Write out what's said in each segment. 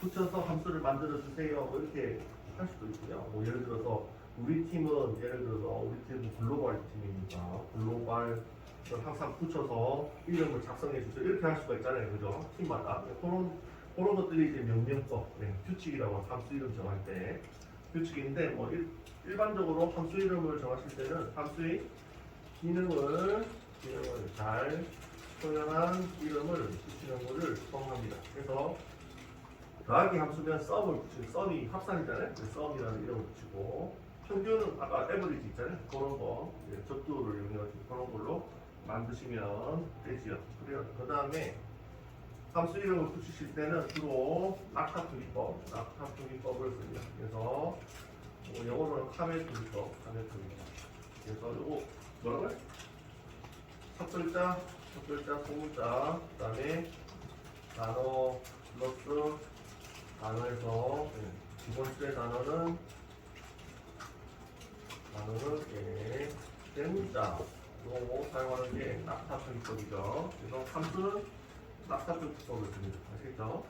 붙여서 함수를 만들어 주세요. 뭐 이렇게 할 수도 있고요. 뭐 예를 들어서 우리 팀은 예를 들어서 우리 팀은 글로벌 팀이니까 글로벌을 항상 붙여서 이름을 작성해 주세요. 이렇게 할 수가 있잖아요. 그죠? 팀마다. 그런 그런 것들이 이제 명령법, 네, 규칙이라고. 함수 이름 정할 때 규칙인데 뭐 일, 일반적으로 함수 이름을 정하실 때는 함수의 기능을 기능을 잘 표현한 이름을 붙이는 것을 선호합니다. 그래서 더하기 함수면 썸을 붙이고 썸이 합산이잖아요. 그 썸이라는 이름을 붙이고 평균은 아까 에버리지 있잖아요. 그런 거 접두를 이용해가지고 그런 걸로 만드시면 되지요. 그래요. 그 다음에 함수 이름을 붙이실 때는 주로 낙타투기법, 낙타투기법을 씁니다. 그래서 뭐 영어로는 카멜투기법, 카멜투기법. 그래서 요거 뭐라고요? 첫 글자, 첫 글자, 소문자, 그 다음에 단어 플러스 단어에서 예, 두 번째 단어는 단어는 예, 대문자로 사용하는 게 낙타투기법이죠. 그래서 함수는 낙타투기법을 씁니다. 아시겠죠?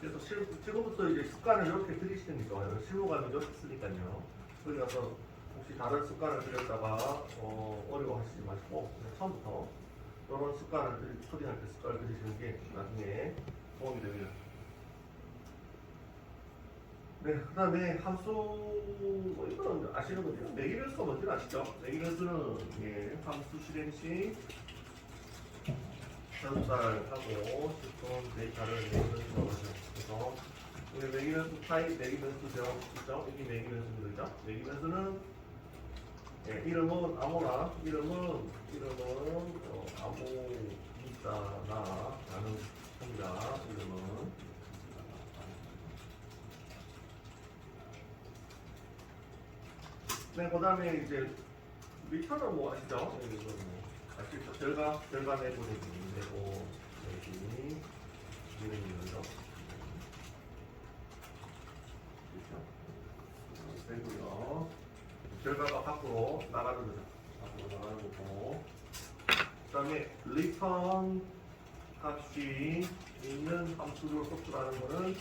그래서 실, 지금부터 이제 습관을 이렇게 좋아요. 실무 가면 쓰니까요. 그러가서 혹시 다른 습관을 들였다가 어, 어려워하시지 마시고 그냥 처음부터 이런 습관을 들- 초딩할 때 습관을 들이시는 게 나중에 도움이 됩니다. 네, 그 다음에 함수, 뭐 이거는 아시는 거죠? 매기변수가 뭔지 아시죠? 매기변수는 예, 함수 실행 시 전달하고 싶은 데이터를 매기변수라고 하죠. 그래서 우리 매기변수 타입 매기변수 배웠죠? 이게 매기변수입니다. 매기변수는 예, 이름은 아무나, 이름은, 이름은 어, 아무 문자나 라는 겁니다. 이름은. 네, 그 다음에 이제 리턴은 뭐 아시죠? 네, 이거 뭐 아시죠? 결과, 결과 내보내기, 내보, 내기, 이름이죠. 그렇죠? 되고요. 결과가 밖으로 나가는 거죠. 밖으로 나가는 거고. 그 다음에 return 값이 있는 함수를 호출하는 거는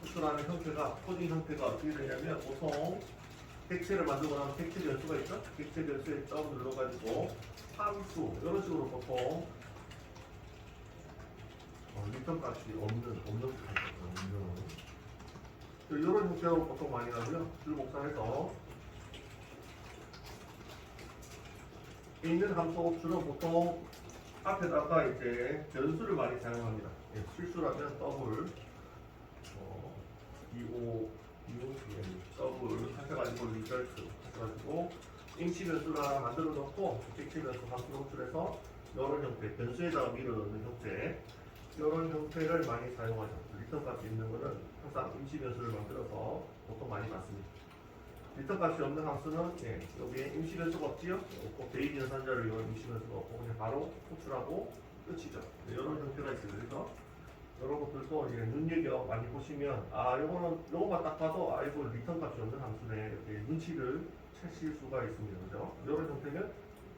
호출하는 형태가 코딩 형태가 어떻게 되냐면 보통 객체를 만들고 나면 객체 변수가 있죠? 객체 변수에 점 눌러가지고 함수 이런 식으로 보통 어, 리턴 값이 없는 없는 값이 없는 이런 형태로 보통 많이 나고요. 줄목상에서 있는 함수 주로 보통 앞에다가 이제 변수를 많이 사용합니다. 예, 실수라면 더블, 어, 25, 25, 더블 하셔가지고 리절트 하셔가지고 임시 하나 만들어 놓고 객체 변수 함수 호출해서 이런 형태, 변수에다가 밀어 넣는 형태 이런 형태를 많이 사용하죠. 리턴 값이 있는 거는 항상 임시 변수를 만들어서 보통 많이 받습니다. 리턴 값이 없는 함수는 예, 여기에 임시 변수가 없지요? 없고 베이지 연산자를 이용한 임시 변수가 없고 그냥 바로 호출하고 끝이죠. 네, 이런 형태가 있어요. 그래서 이런 것들도 이제 눈여겨 많이 보시면 아 요거는 요거만 딱 봐도 아 이거 리턴 값이 없는 함수네 이렇게 눈치를 채실 수가 있습니다. 그죠? 이런 형태면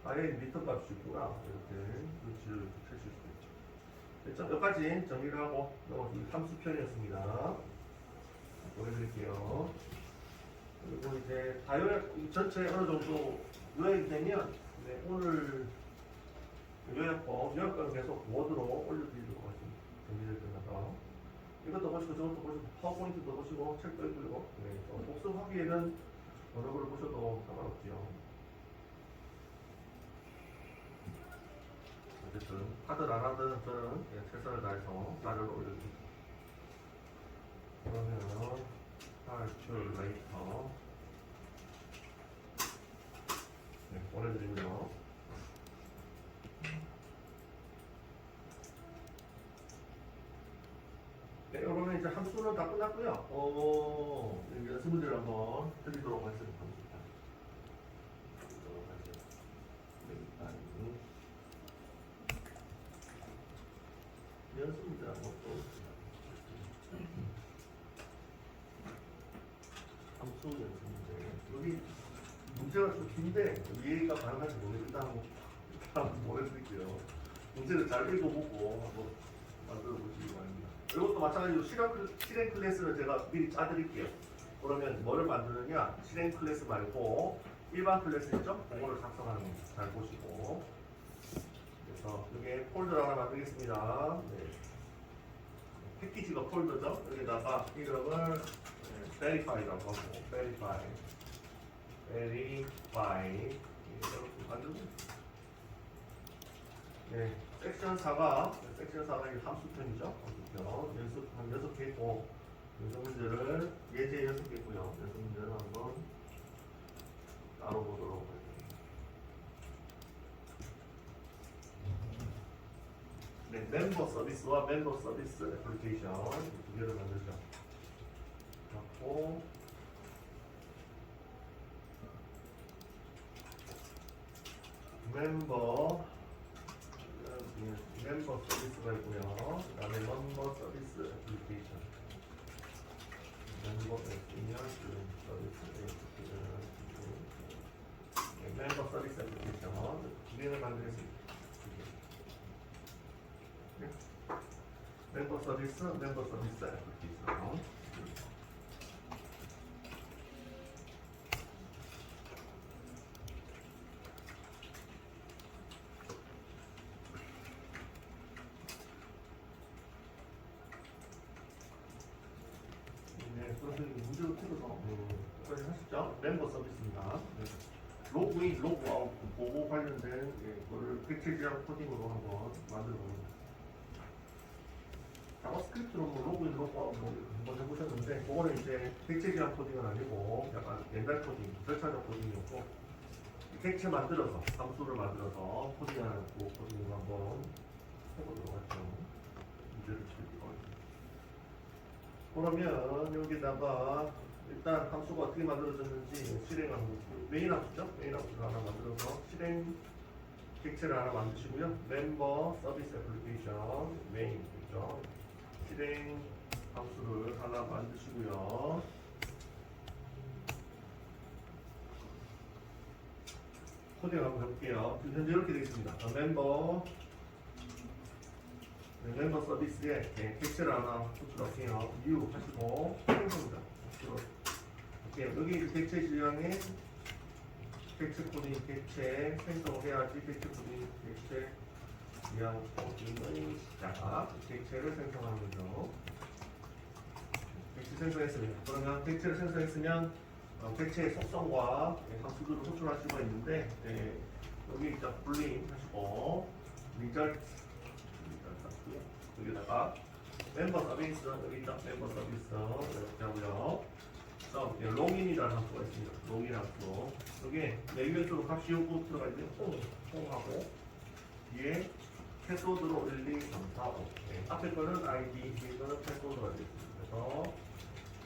아예 리턴 값이 있구나 이렇게 눈치를 채실 수 있죠. 여기까지 정리를 하고 요거 이 함수 편이었습니다. 보여드릴게요. 그리고 이제 이 전체 어느 정도 요약이 되면 네, 오늘 요약법, 요약법은 계속 워드로 올려드리도록 하겠습니다. 정리를 끝나서 이것도 보시고 저것도 보시고 파워포인트도 보시고 책도 읽고 네, 또 복습하기에는 어느 걸 보셔도 상관없지요. 어쨌든 하든 안 하든 저는 예, 최선을 다해서 자료를 올려드립니다. 그러면 calculator 네, 보내드리고요. 네, 그러면 이제 함수는 다 끝났고요. 어, 이제 연습 문제를 한번 드리도록 하겠습니다. 드리도록 하겠습니다. 네, 일단 연습 문제 한번 또 함수 연습 문제. 여기 문제가 좀 긴데 이해가 가능한지 모르겠다 한번 한번 보여드릴게요. 문제를 잘 읽어보고 한번 마찬가지로 실행, 클- 실행 클래스는 제가 미리 짜드릴게요. 그러면 뭐를 만드느냐? 실행 클래스 말고 일반 클래스 있죠? 그거를 작성하는 겁니다. 잘 보시고. 그래서 여기에 폴더 하나 만들겠습니다. 네. 패키지가 폴더죠? 여기다가 이름을 네, verify라고 하고 verify verify 이렇게 만들고 네, 섹션 4가 섹션 4가 이제 함수편이죠. 함수편 연습 한 6개 있고 연습 문제를 예제 6개 있고요. 연습 문제를 한번 따로 보도록 할게요. 네, 멤버 서비스와 멤버 서비스 애플리케이션 두 개를 만들죠. 갖고 멤버 음, 멤버 서비스가 있고요. 그다음에 멤버 서비스 애플리케이션. 멤버 애플리케이션 서비스 애플리케이션. 네, 멤버 서비스 애플리케이션 두 개를 만들겠습니다. 두 개. 네. 멤버 서비스, 멤버 서비스 애플리케이션. 네, 그러면 문제로 풀어서 하시죠. 멤버 서비스입니다. 네. 로그인, 로그아웃 보고 관련된 예, 그거를 객체지향 코딩으로 한번 만들어 봅니다. 자바스크립트로 뭐 로그인, 로그아웃 뭐 한번 해보셨는데 그거는 이제 객체지향 코딩은 아니고 약간 옛날 코딩, 절차적 코딩이었고 객체 만들어서 함수를 만들어서 코딩하는 그 코딩으로 한번 해보도록 하죠. 문제를 칠 거예요. 그러면 여기다가 일단 함수가 어떻게 만들어졌는지 실행하는 거 메인 함수죠? 메인 함수를 하나 만들어서 실행 객체를 하나 만드시고요. 멤버 서비스 애플리케이션 메인 있죠? 실행 함수를 하나 만드시고요. 코딩 한번 해볼게요. 지금 현재 이렇게 되어 있습니다. 어, 멤버 네, 멤버 서비스에 네, 객체를 하나 호출할게요. new 하시고 생성입니다. 오케이 여기 이제 객체 지형에 객체 코딩 객체 생성을 해야지 객체 코딩 객체 지향 코딩의 시작 객체를 생성하는 거죠. 객체 생성했습니다. 그러면 객체를 생성했으면 어, 객체의 속성과 네, 함수들을 호출할 수가 있는데 네, 여기 일단 분리 하시고 result 여기다가 멤버 서비스 여기 있다 멤버 서비스 이렇게 하고요. 다음 예, 로그인이라는 함수가 있습니다. 로그인 함수 여기 내유엔트로 값이 요거 들어가 있는 콩 콩하고 뒤에 패스워드로 1, 2, 3, 4, 5 예, 앞에 거는 아이디 뒤에 거는 패스워드가 되어 있습니다. 그래서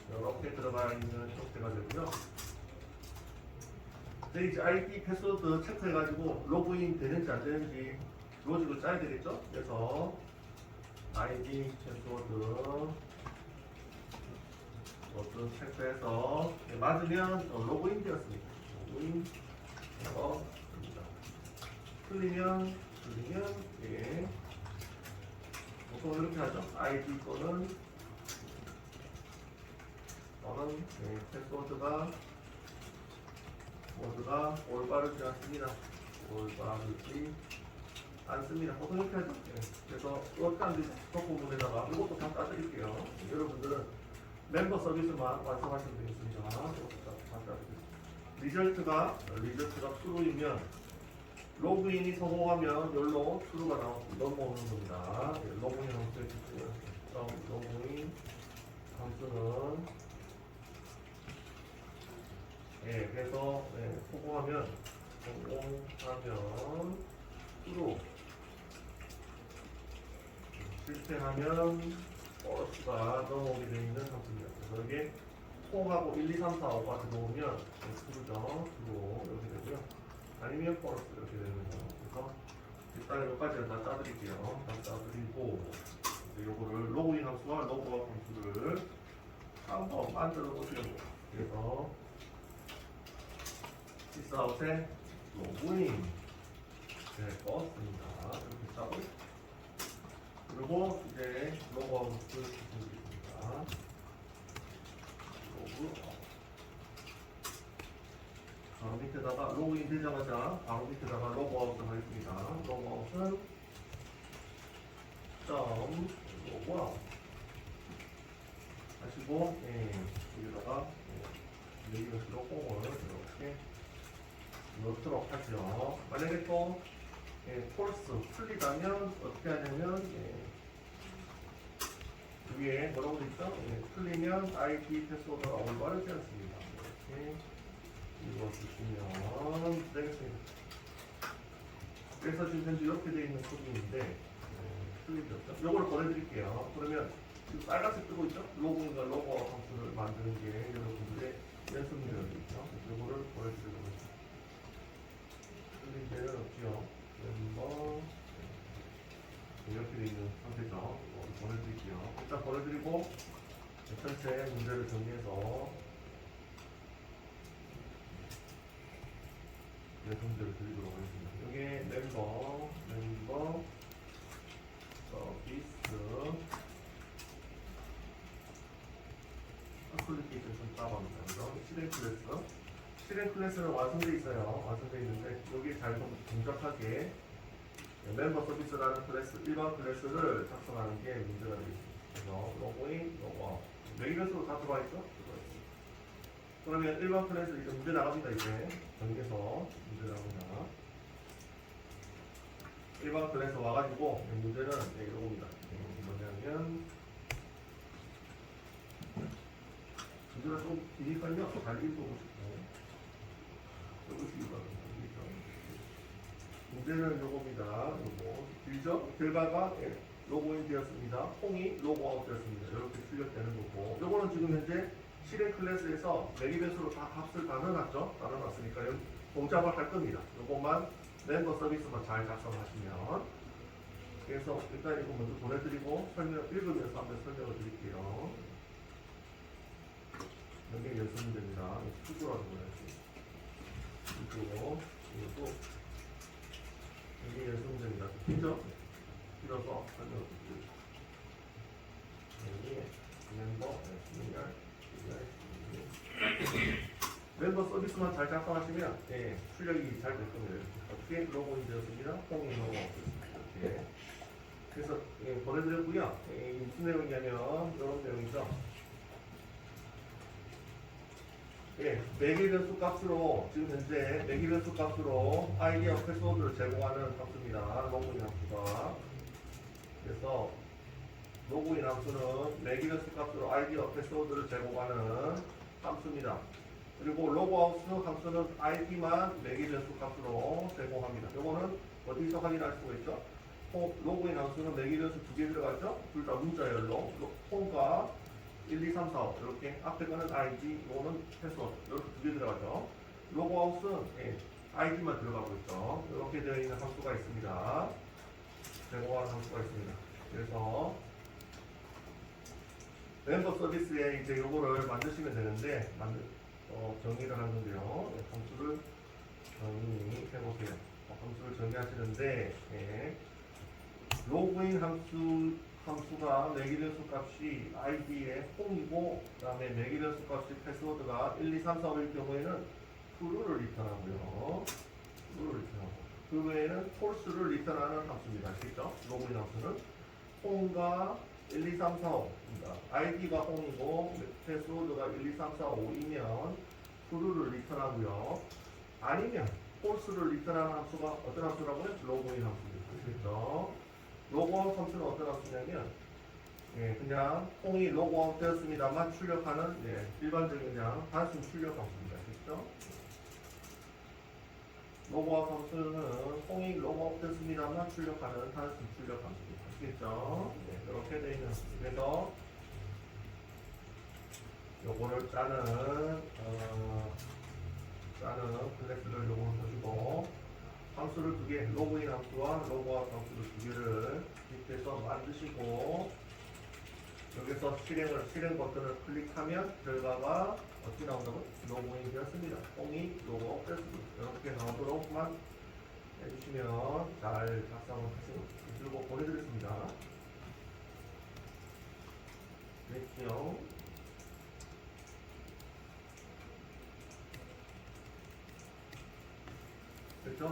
이렇게 들어가 있는 형태가 되고요. 근데 이제 아이디 패스워드 체크해가지고 로그인 되는지 안 되는지 로직을 짜야 되겠죠? 그래서 아이디 패스워드 워드 체크해서 네, 맞으면 어, 로그인 되었습니다. 로그인 되었습니다. 틀리면 틀리면 예. 보통 이렇게 하죠. 아이디 거는 저는 네, 패스워드가 워드가 올바르지 않습니다. 올바르지 않습니다. 보통 이렇게 하죠. 네. 그래서 이렇게 하면 되죠. 저 부분에다가 이것도 다 따드릴게요. 여러분들은 멤버 서비스만 완성하시면 되겠습니다. 리절트가 리절트가 true이면 로그인이 성공하면 열로 true가 나오 넘어오는 겁니다. 예, 로그인 주세요. 그럼 로그인 함수는 예, 그래서 예, 성공하면 성공하면 true 실패하면 버스가 넘어오게 되어 있는 상품입니다. 그래서 이게 통하고 1, 2, 3, 4, 5가 들어오면 트루죠. 트루 이렇게 되고요. 아니면 버스 이렇게 되는 거죠. 그래서 일단 여기까지는 다 짜드릴게요. 다 짜드리고 요거를 로그인 함수와 로그아웃 함수를 한번 만들어 보시려고 그래서 시스아웃에 로그인 네, 껐습니다. 이렇게 짜고 그리고 이제 로그아웃을 부탁드리겠습니다. 로그아웃. 바로 밑에다가 로그인 되자마자 바로 밑에다가 로그아웃을 하겠습니다. 로그아웃은 점 로그아웃 하시고 예, 여기다가 예, 여기로 콩을 이렇게 넣도록 하죠. 만약에 또 예, 폴스 풀리다면 어떻게 하냐면 예, 위에 뭐라고 되어 있죠? 예, 풀리면 IP 패스워드가 올바르지 않습니다. 이렇게 읽어주시면 되겠습니다. 그래서 지금 현재 이렇게 되어 있는 코드인데 예, 풀리죠? 요걸 보내드릴게요. 그러면 지금 빨간색 뜨고 있죠? 로그인과 로고 함수를 만드는 게 여러분들의 연습 내용이죠. 요거를 보여드리도록 하겠습니다. 틀린 데는 없죠. 멤버 이렇게 되어 있는 상태죠. 보내드릴게요. 일단 보내드리고 전체 문제를 정리해서 네, 문제를 드리도록 하겠습니다. 여기 멤버, 멤버, 서비스, 어플리케이션. 그래서 실행 클래스. 실행 클래스는 완성되어 있어요. 완성되어 있는데 여기 잘좀 동작하게 멤버 서비스라는 클래스, 일반 클래스를 작성하는 게 문제가 되겠습니다. 그래서 로그인, 로그아웃. 메일에서 다 들어와 있죠? 들어와 있습니다. 그러면 일반 클래스 이제 문제 나갑니다. 이제 정리해서 문제 나옵니다. 일반 클래스 와가지고 문제는 네, 이겁니다. 뭐냐면 문제가 좀 기니까요. 잘 읽어보시고 읽으시기 바랍니다. 문제는 요겁니다. 요거 길죠? 결과가 예, 로그인 되었습니다. 콩이 로그아웃 되었습니다. 이렇게 출력되는 거고 요거는 지금 현재 실행 클래스에서 메리벤스로 다 값을 다 넣어놨죠? 다 넣어놨으니까 동작을 할 겁니다. 요것만 멤버 서비스만 잘 작성하시면 그래서 일단 이거 먼저 보내드리고 설명 읽으면서 한번 설명을 드릴게요. 연계 연습 문제입니다. 수주라고 해야지. 그리고 이것도 연습 문제입니다. 길죠? 길어서 설명을 드릴게요. 여기 멤버 연결 멤버 서비스만 잘 작성하시면 예, 출력이 잘 될 겁니다. 어떻게 로그인 되었습니다. 홈이 되었습니다. 이렇게. 그래서 예, 보내드렸고요. 예, 이 무슨 내용이냐면 이런 내용이죠. 예, 매길 변수 값으로 지금 현재 매길 변수 값으로 아이디어 패스워드를 제공하는 함수입니다. 로그인 함수가. 그래서 로그인 함수는 매길 변수 값으로 아이디어 패스워드를 제공하는 함수입니다. 그리고 로그아웃 함수는 ID만 매길 변수 값으로 제공합니다. 이거는 어디서 확인할 수가 있죠? 호- 로그인 함수는 매길 변수 두 개 들어가죠? 둘 다 문자열로 홈과 1, 2, 3, 4, 5 이렇게 앞에 거는 ID, 이거는 패스워드 이렇게 두 개 들어가죠. 로그아웃은 예, ID만 들어가고 있죠. 이렇게 되어 있는 함수가 있습니다. 제공하는 함수가 있습니다. 그래서 멤버 서비스에 이제 요거를 만드시면 되는데 만들 어, 정리를 하는데요. 네, 함수를 정리해보세요. 어, 함수를 정리하시는데 예. 로그인 함수 함수가 매기변수 값이 id의 홈이고 그 다음에 매기변수 값이 패스워드가 1, 2, 3, 4, 5일 경우에는 true를 리턴하고요. true를 리턴하고 그 외에는 false를 리턴하는 함수입니다. 아시겠죠? 로그인 함수는 홈과 1, 2, 3, 4, 5입니다. id가 홈이고 패스워드가 1, 2, 3, 4, 5이면 true를 리턴하고요. 아니면 false를 리턴하는 함수가 어떤 함수라고요? 로그인 함수입니다. 아시겠죠? 로그아웃 함수는 어떤 함수냐면 예, 그냥 콩이 로그아웃 되었습니다만 출력하는 예, 일반적인 그냥 단순 출력 함수입니다. 아시겠죠? 로그아웃 함수는 콩이 로그아웃 됐습니다만 출력하는 단순 출력 함수입니다. 아시겠죠? 네, 이렇게 되어 있는. 그래서 요거를 짜는 어, 짜는 클래스를 요거를 보시고 함수를 두 개, 로그인 함수와 로그아웃 함수를 두 개를 밑에서 만드시고 여기서 실행을 실행 버튼을 클릭하면 결과가 어떻게 나온다고? 로그인 되었습니다. 콩이 로그아웃 됐습니다. 이렇게 나오도록만 해주시면 잘 작성을 하시고 그리고 보내드렸습니다. 해주시고요.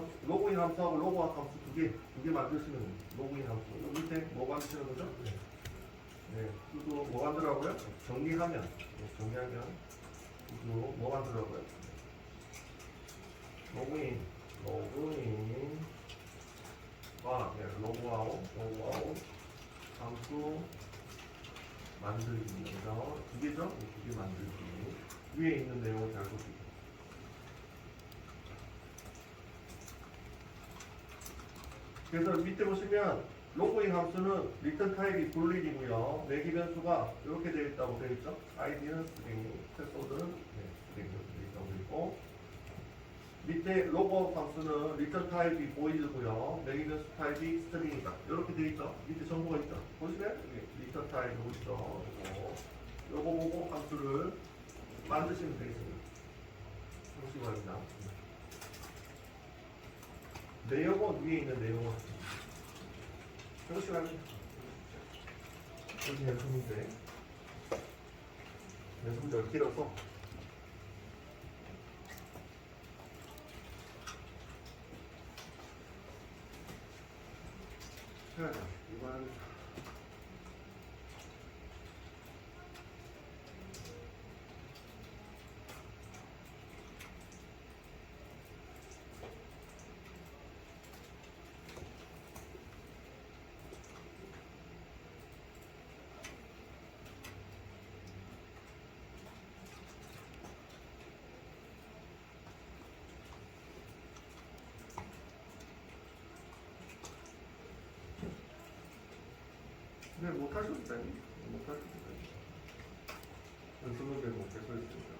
됐죠? 로그인 함수하고 로그아웃 함수 두 개, 두 개 만드시면. 로그인 함수. 여기 밑에 뭐 만드시는 거죠? 네. 네. 그리고 뭐 만들라고요? 정리하면. 네, 정리하면. 그리고 뭐 만들라고요? 로그인. 로그인. 아, 네. 로그아웃. 로그아웃. 함수 만들기입니다. 두 개죠? 네, 두개 만들기. 위에 있는 내용을 잘 보시고. 그래서 밑에 보시면 로그인 함수는 리턴 타입이 불린이고요. 매기 변 수가 이렇게 되어 있다고 되어 있죠. 아이디는 스트링, 패스워드는 네, 스트링 이렇게 되어 있고 밑에 로그아웃 함수는 리턴 타입이 보이드고요. 매기 변 수 타입이 스트링이다. 이렇게 되어 있죠. 밑에 정보가 있죠. 보시면 여기 리턴 타입이 보이죠. 요거, 보고 함수를 만드시면 되겠습니다. 잠시만요. 내용은 위에 있는 내용은 잠시만요. 여기 연습인데 연습을 길어서. 자, 이번 네, 못하셔도 됩니다. 못하셔도 됩니다. 연습은 되고 계속 있습니다.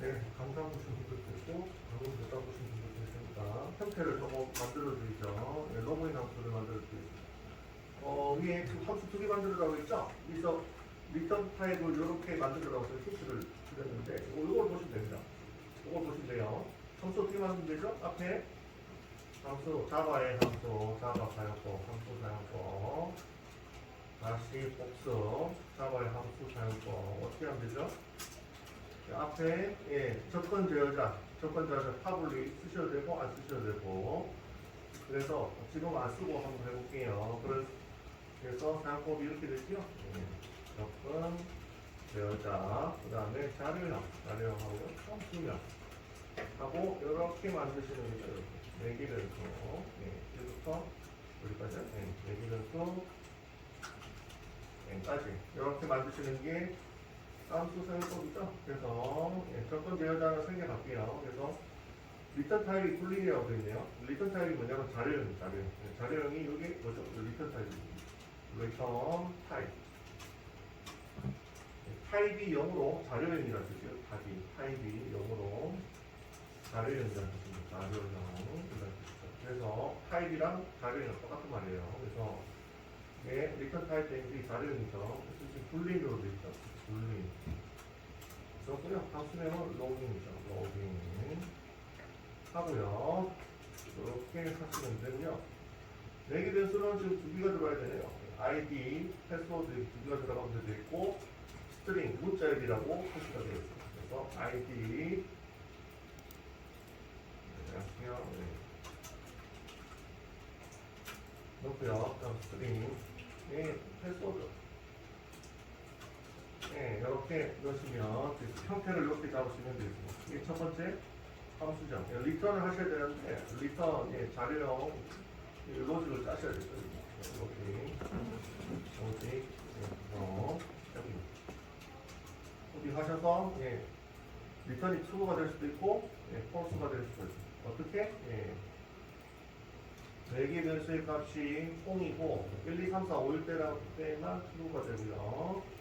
네, 감상 보신 분들도 있고, 방금 못 보신 분들도 있으니까 형태를 조금 만들어 드리죠. 네, 로그인 함수를 만들어 드리겠습니다. 어, 위에 그 함수 두 개 만들으라고 했죠? 여기서 리턴 타입을 이렇게 만들으라고 해서 힌트를 드렸는데, 이걸 보시면 됩니다. 이걸 보시면 돼요. 함수 어떻게 만들면 되죠? 앞에 함수, 자바의 함수, 자바 사용법, 함수 사용법, 다시 복수, 자바의 함수 사용법, 어떻게 하면 되죠? 그 앞에 예, 접근 제어자, 접근 제어자 파블릭 쓰셔도 되고 안 쓰셔도 되고 그래서 지금 안 쓰고 한번 해볼게요. 그래서, 사용법이 이렇게 되죠. 예, 접근 제어자, 그 다음에 자료형, 자료형하고 청수명 하고 이렇게 만드시는 거죠. 이렇게. 내기변수, 예, 여기부터 여기까지, 예, 내기변수 까지 이렇게 만드시는 게 함수 사용법이죠. 그래서 예, 접근 제어자를 생겨갈게요. 그래서 리턴 타입이 굴리기라고 되어 있네요. 리턴 타입이 뭐냐면 자료형, 자료형. 예, 자료형이 여기 뭐죠? 리턴 타입입니다. 리턴 타입. 예, 타입이 0으로 자료형이라는 뜻이에요. 타입이, 타입이 0으로 자료형이라는 뜻입니다. 자료형이라는 뜻이죠. 그래서 타입이랑 자료형이랑 똑같은 말이에요. 그래서 예, 리턴 타입 땡이 자료형이죠. 불린으로 되어 있죠. 불린. 그렇고요. 함수명은 로깅이죠. 로깅 하고요. 이렇게 하시면 되고요. 내게 변수는 지금 두 개가 들어가야 되네요. ID, 패스워드 두 개가 들어가면 되어 있고 스트링, 문자열이라고 표시가 되어 있습니다. 그래서 ID 안녕하세요. 네. 놓고요. 다음 스트링, 네, 패스워드. 네, 이렇게 넣으시면 형태를 이렇게 잡으시면 되겠습니다. 이게 첫 번째 함수죠. 예, 리턴을 하셔야 되는데 리턴 예, 자료형 이 로직을 짜셔야 되거든요. 로직, 로직, 예, 어, 여기 로직 하셔서 예, 리턴이 true가 될 수도 있고 예, false가 될 수도 있습니다. 어떻게? 예. 대기 변수의 값이 콩이고 1, 2, 3, 4, 5일 때라 때만 true가 되고요.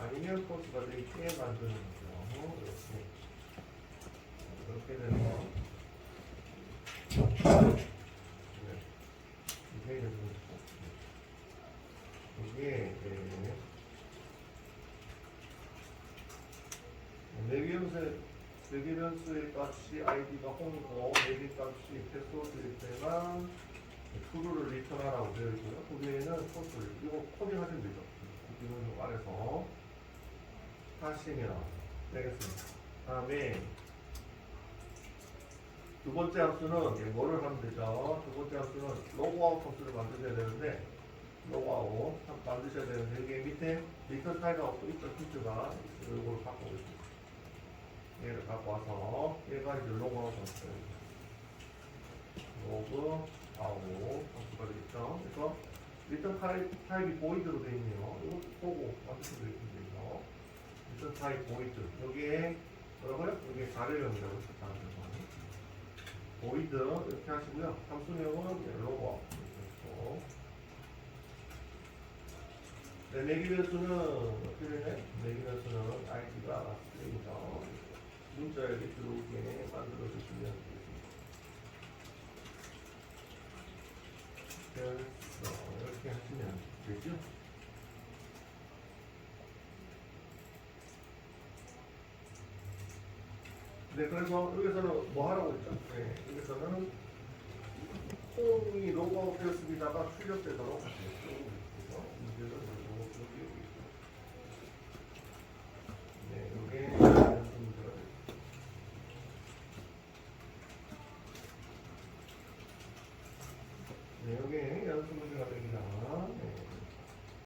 아니면 false가 되게 만드는 거죠. 이렇게. 이렇게 되는 거. 네. 이게 이제. 내비변수의 내비변수의 값이 아이디가 홍이고 내비 값이 패스워드일 때만 true를 리턴하라고 되어 있고요. 그 외에는 false를 이거 코딩 하시면 되죠. 코딩을 좀 아래서 하시면 되겠습니다. 다음에 두 번째 함수는 뭐를 하면 되죠? 두 번째 함수는 로그아웃 함수를 만드셔야 되는데 로그아웃 만드셔야 되는데 여기 밑에 리턴 타이가 없고 있던 퓨즈가 이걸 갖고 있습니다. 얘를 갖고 와서 얘가 이제 로그아웃 함수입니다. 로그 아웃 함수가 되겠죠? 그래서 리턴 타입, 타입이 보이드로 되어 있네요. 이거 보고 만드셔도 되겠습니다. 2파이 보이드. 여기에 여러분 여기 4를 연결하고 싶다 보이드 이렇게 하시고요. 함수명은 옐로버 뭐, 이렇게 했고 내내기 네, 변수는 어떻게 되냐 네, 그래서 여기서는 뭐 하라고 했죠? 네, 여기서는 홈이 로그아웃 되었습니다가 출력되도록 하세요.